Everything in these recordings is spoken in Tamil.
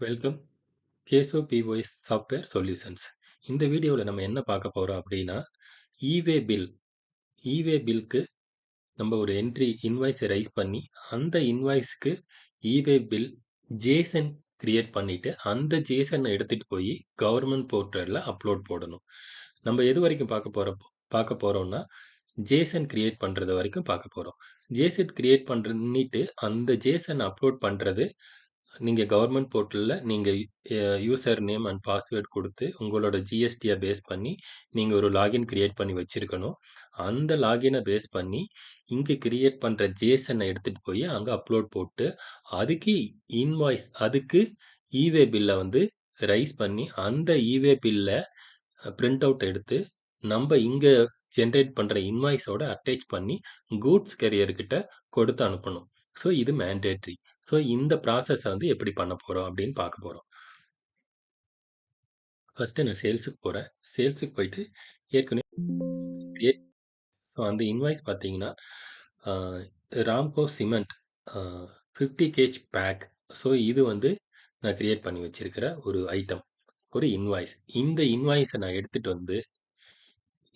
Welcome Keso POS software solutions இந்த வீடியோவில் நம்ம என்ன பார்க்க போகிறோம் அப்படின்னா இவே பில் இவே பில்க்கு நம்ம ஒரு என்ட்ரி இன்வாய்ஸை ரைஸ் பண்ணி அந்த இன்வாய்ஸ்க்கு இவே பில் ஜேசன் கிரியேட் பண்ணிவிட்டு அந்த ஜேசனை எடுத்துகிட்டு போய் கவர்மெண்ட் போர்ட்டலில் அப்லோட் போடணும். நம்ம எது வரைக்கும் பார்க்க போகிற பார்க்க போகிறோம்னா ஜேசன் கிரியேட் பண்ணுறது வரைக்கும் பார்க்க போகிறோம் ஜேசன் கிரியேட் பண்ணிட்டு அந்த ஜேசன் அப்லோட் பண்ணுறது நீங்கள் கவர்மெண்ட் போர்ட்டலில் நீங்கள் யூசர் நேம் அண்ட் பாஸ்வேர்ட் கொடுத்து உங்களோட ஜிஎஸ்டியை பேஸ் பண்ணி நீங்கள் ஒரு லாகின் க்ரியேட் பண்ணி வச்சுருக்கணும். அந்த லாகினை பேஸ் பண்ணி இங்கே கிரியேட் பண்ணுற ஜேசனை எடுத்துகிட்டு போய் அங்கே அப்லோட் போட்டு அதுக்கு இன்வாய்ஸ் அதுக்கு இவே பில்லை வந்து ரைஸ் பண்ணி அந்த இவே பில்லை பிரிண்ட் அவுட் எடுத்து நம்ம இங்கே ஜென்ரேட் பண்ணுற இன்வாய்ஸோட அட்டாச் பண்ணி கூட்ஸ் கெரியர்கிட்ட கொடுத்து அனுப்பணும். ஸோ இது மேண்டேட்ரி ஸோ இந்த ப்ராசஸை வந்து எப்படி பண்ண போகிறோம் அப்படின்னு பார்க்க போகிறோம் ஃபஸ்ட்டு நான் சேல்ஸுக்கு போகிறேன் சேல்ஸுக்கு போயிட்டு ஏற்கனவே ஸோ அந்த இன்வாய்ஸ் பார்த்தீங்கன்னா Ramco cement fifty KG bag so இது வந்து நான் கிரியேட் பண்ணி வச்சுருக்கிற ஒரு ஐட்டம் ஒரு இன்வாய்ஸ் இந்த இன்வாய்ஸை நான் எடுத்துகிட்டு வந்து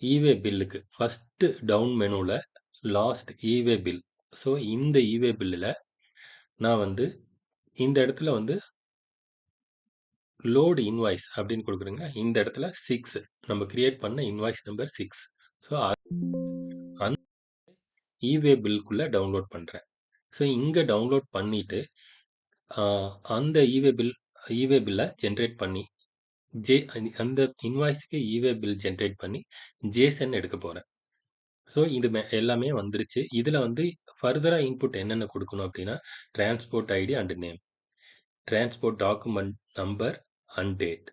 இவே பில்லுக்கு ஃபஸ்ட்டு டவுன் மெனுவில் last e way bill so இந்த இவே பில்லில் நான் வந்து இந்த இடத்துல வந்து லோடு இன்வாய்ஸ் அப்படின்னு கொடுக்குறேங்க. இந்த இடத்துல சிக்ஸ் நம்ம கிரியேட் பண்ண இன்வாய்ஸ் நம்பர் சிக்ஸ் ஸோ அந்த இவே பில்குள்ளே டவுன்லோட் பண்ணுறேன் ஸோ இங்கே டவுன்லோட் பண்ணிவிட்டு அந்த இவே பில் இவே பில்லை ஜென்ரேட் பண்ணி ஜே அந்த இன்வாய்ஸுக்கு இவே பில் ஜென்ரேட் பண்ணி ஜேசன் எடுக்க போகிறேன் ஸோ இது மே எல்லாமே வந்துருச்சு. இதில் வந்து ஃபர்தராக இன்புட் என்னென்ன கொடுக்கணும் அப்படின்னா transport ID and name transport document number and date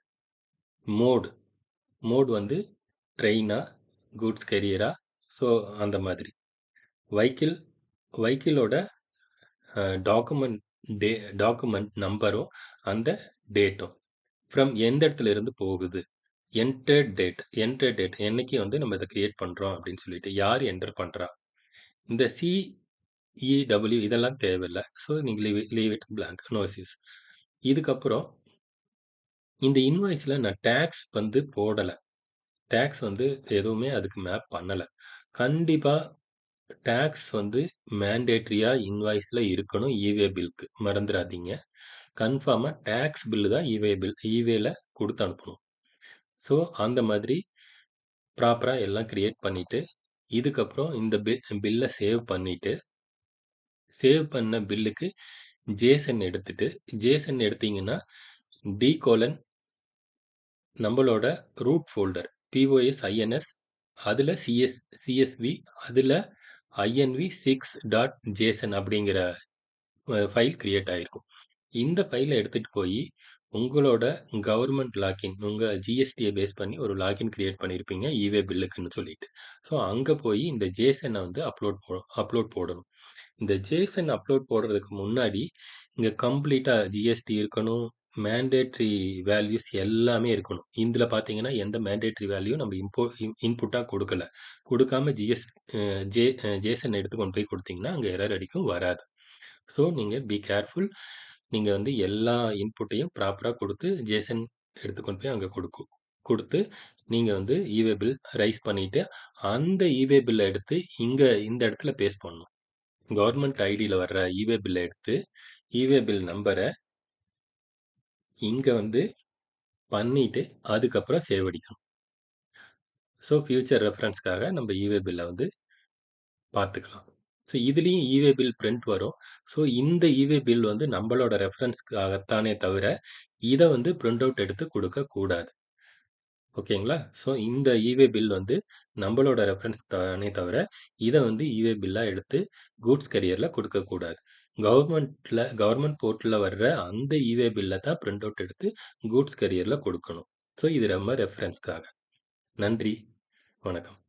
mode mode வந்து ட்ரெயினா குட்ஸ் கெரியரா ஸோ அந்த மாதிரி. வைக்கிள் வைக்கிளோட டாக்குமெண்ட் டே டாக்குமெண்ட் நம்பரும் அந்த டேட்டும் ஃப்ரம் எந்த இடத்துல இருந்து போகுது? என்டர் டேட் என்டர் டேட் என்னைக்கு வந்து நம்ம இதை கிரியேட் பண்ணுறோம் அப்படின்னு சொல்லிட்டு யார் என்டர் பண்ணுறா இந்த சிஇடபிள்யூ e, இதெல்லாம் தேவையில்லை. ஸோ நீங்கள் leave leave it blank no use இதுக்கப்புறம் இந்த இன்வாய்ஸில் நான் டேக்ஸ் வந்து போடலை. டேக்ஸ் வந்து எதுவுமே அதுக்கு மேப் பண்ணலை. கண்டிப்பாக டேக்ஸ் வந்து மேண்டேட்ரியாக இன்வாய்ஸில் இருக்கணும் இவே பில்க்கு மறந்துடாதீங்க. கன்ஃபார்மாக டேக்ஸ் பில்லு தான் இவே பில் இவேல கொடுத்து அனுப்பணும். ஸோ அந்த மாதிரி ப்ராப்பராக எல்லாம் க்ரியேட் பண்ணிவிட்டு இதுக்கப்புறம் இந்த பில் பில்லை சேவ் பண்ணிவிட்டு சேவ் பண்ண பில்லுக்கு ஜேசன் எடுத்துட்டு ஜேசன் எடுத்தீங்கன்னா டி கோலன் நம்மளோட ரூட் ஃபோல்டர் பிஓஎஸ் ஐஎன்எஸ் அதில் சிஎஸ் சிஎஸ்வி அதில் ஐஎன்வி சிக்ஸ் டாட் ஜேசன் அப்படிங்கிற ஃபைல் க்ரியேட் ஆகிருக்கும் இந்த ஃபைலை எடுத்துகிட்டு போய் உங்களோட கவர்மெண்ட் லாகின் உங்கள் ஜிஎஸ்டியை பேஸ் பண்ணி ஒரு லாகின் க்ரியேட் பண்ணியிருப்பீங்க இவே பில்லுக்குன்னு சொல்லிட்டு. ஸோ அங்கே போய் இந்த ஜேசனை வந்து அப்லோட் போ அப்லோட் போடணும். இந்த ஜேசன் அப்லோட் போடுறதுக்கு முன்னாடி இங்கே கம்ப்ளீட்டாக ஜிஎஸ்டி இருக்கணும் மேண்டேட்ரி வேல்யூஸ் எல்லாமே இருக்கணும். இதில் பார்த்தீங்கன்னா எந்த மேண்டேட்ரி வேல்யூ நம்ம இம்போ இன்புட்டாக கொடுக்கல. கொடுக்காம ஜிஎஸ் ஜே ஜேசன் எடுத்து கொண்டு போய் கொடுத்தீங்கன்னா அங்கே எரர் அடிக்கும் வராது. ஸோ நீங்கள் பி கேர்ஃபுல் நீங்கள் வந்து எல்லா இன்புட்டையும் ப்ராப்பராக கொடுத்து ஜேசன் எடுத்துக்கொண்டு போய் அங்கே கொடுக்கும் கொடுத்து நீங்கள் வந்து இவே பில் ரைஸ் பண்ணிவிட்டு அந்த இவே பில்லை எடுத்து இங்கே இந்த இடத்துல பேஸ் பண்ணணும். கவர்மெண்ட் ஐடியில் வர்ற இவே பில்லை எடுத்து இவே பில் நம்பரை இங்கே வந்து பண்ணிவிட்டு அதுக்கப்புறம் சேவ் அடிக்கணும். ஸோ ஃப்யூச்சர் ரெஃபரன்ஸ்க்காக நம்ம இவே பில்லை வந்து பார்த்துக்கலாம் ஸோ இதுலேயும் இவே பில் பிரிண்ட் வரும். ஸோ இந்த இவே பில் வந்து நம்மளோட ரெஃபரன்ஸ்க்காகத்தானே தவிர இதை வந்து பிரிண்ட் அவுட் எடுத்து கொடுக்கக்கூடாது ஓகேங்களா? ஸோ இந்த இவே பில் வந்து நம்மளோட ரெஃபரன்ஸ் தானே தவிர இதை வந்து இவே பில்லாக எடுத்து கூட்ஸ் கரியரில் கொடுக்கக்கூடாது கவர்மெண்ட்டில் கவர்மெண்ட் போர்ட்டில் வர்ற அந்த இவே பில்லை தான் பிரிண்ட் அவுட் எடுத்து கூட்ஸ் கரியரில் கொடுக்கணும். ஸோ இது ரொம்ப ரெஃபரன்ஸ்க்காக நன்றி. வணக்கம்.